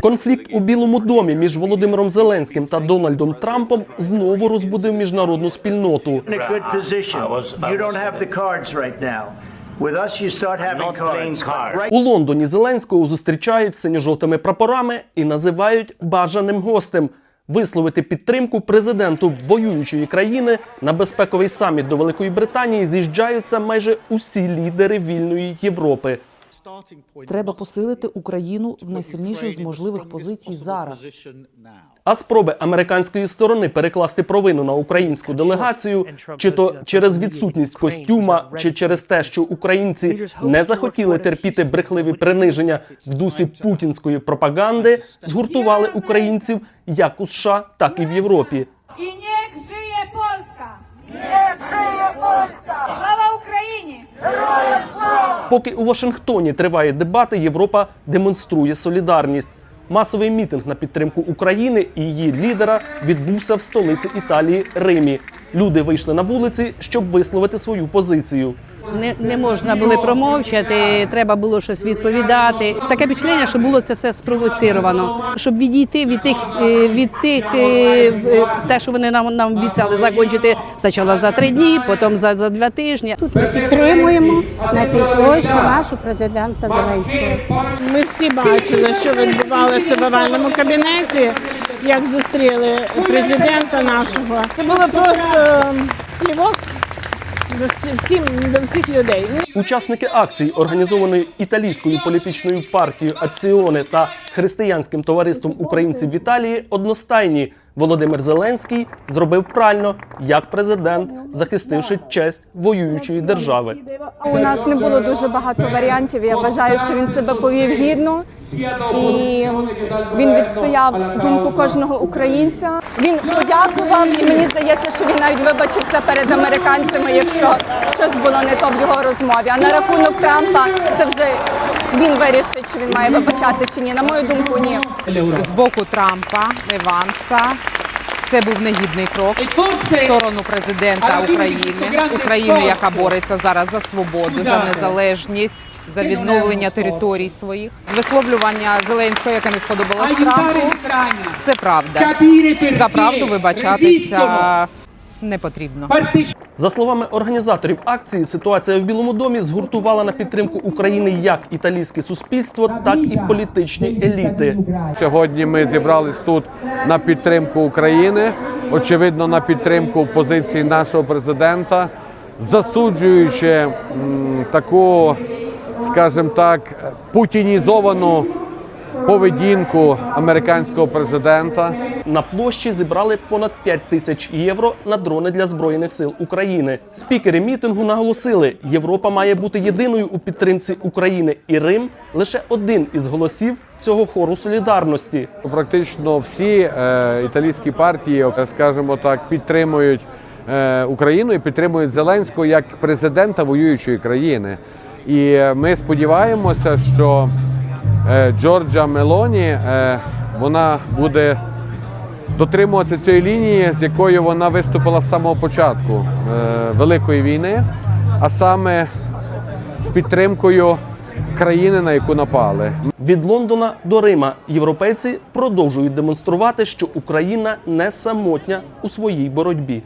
Конфлікт у Білому домі між Володимиром Зеленським та Дональдом Трампом знову розбудив міжнародну спільноту. У Лондоні Зеленського зустрічають синьо-жовтими прапорами і називають бажаним гостем. Висловити підтримку президенту воюючої країни на безпековий саміт до Великої Британії з'їжджаються майже усі лідери вільної Європи. Треба посилити Україну в найсильніших з можливих позицій зараз. А спроби американської сторони перекласти провину на українську делегацію, чи то через відсутність костюма, чи через те, що українці не захотіли терпіти брехливі приниження в дусі путінської пропаганди, згуртували українців як у США, так і в Європі. І niech żyje Polska! Niech Поки у Вашингтоні триває дебати, Європа демонструє солідарність. Масовий мітинг на підтримку України і її лідера відбувся в столиці Італії Римі. Люди вийшли на вулиці, щоб висловити свою позицію. Не, не можна було промовчати, треба було щось відповідати. Таке впечатлення, що було це все спровоціровано, щоб відійти від тих е, від тих е, е, те, що вони нам нам обіцяли закінчити спочатку за три дні, потім за, за два тижні. Ми підтримуємо на цій площі нашого президента Зеленського. Ми всі бачили, що відбувалося в овальному кабінеті, як зустріли президента нашого. Це було просто плівок до всім до всіх людей. Учасники акції, організованої італійською політичною партією Аціоне та християнським товариством українців в Італії, одностайні. Володимир Зеленський зробив правильно як президент, захистивши честь воюючої держави. У нас не було дуже багато варіантів. Я вважаю, що він себе повів гідно і він відстояв думку кожного українця. Він подякував, і мені здається, що він навіть вибачився перед американцями, якщо щось було не то в його розмові. А на рахунок Трампа це вже він вирішить, чи він має вибачати чи ні. На мою думку, ні. з боку Трампа, Еванса. Це був негідний крок в сторону президента України, України, яка бореться зараз за свободу, за незалежність, за відновлення територій своїх. Висловлювання Зеленського, яке не сподобалось Трампу, це правда. За правду вибачатися не потрібно. За словами організаторів акції, ситуація в Білому домі згуртувала на підтримку України як італійське суспільство, так і політичні еліти. Сьогодні ми зібрались тут на підтримку України, очевидно, на підтримку позиції нашого президента, засуджуючи м, таку, скажімо так, путінізовану поведінку американського президента. На площі зібрали понад 5 тисяч євро на дрони для збройних сил України. Спікери мітингу наголосили, Європа має бути єдиною у підтримці України, і Рим лише один із голосів цього хору солідарності. Практично всі е, італійські партії, е, скажімо так, підтримують е, Україну і підтримують Зеленського як президента воюючої країни. І е, ми сподіваємося, що Джорджа Мелоні е, вона буде дотримуватися цієї лінії, з якою вона виступила з самого початку е, Великої війни, а саме з підтримкою країни, на яку напали. Від Лондона до Рима європейці продовжують демонструвати, що Україна не самотня у своїй боротьбі.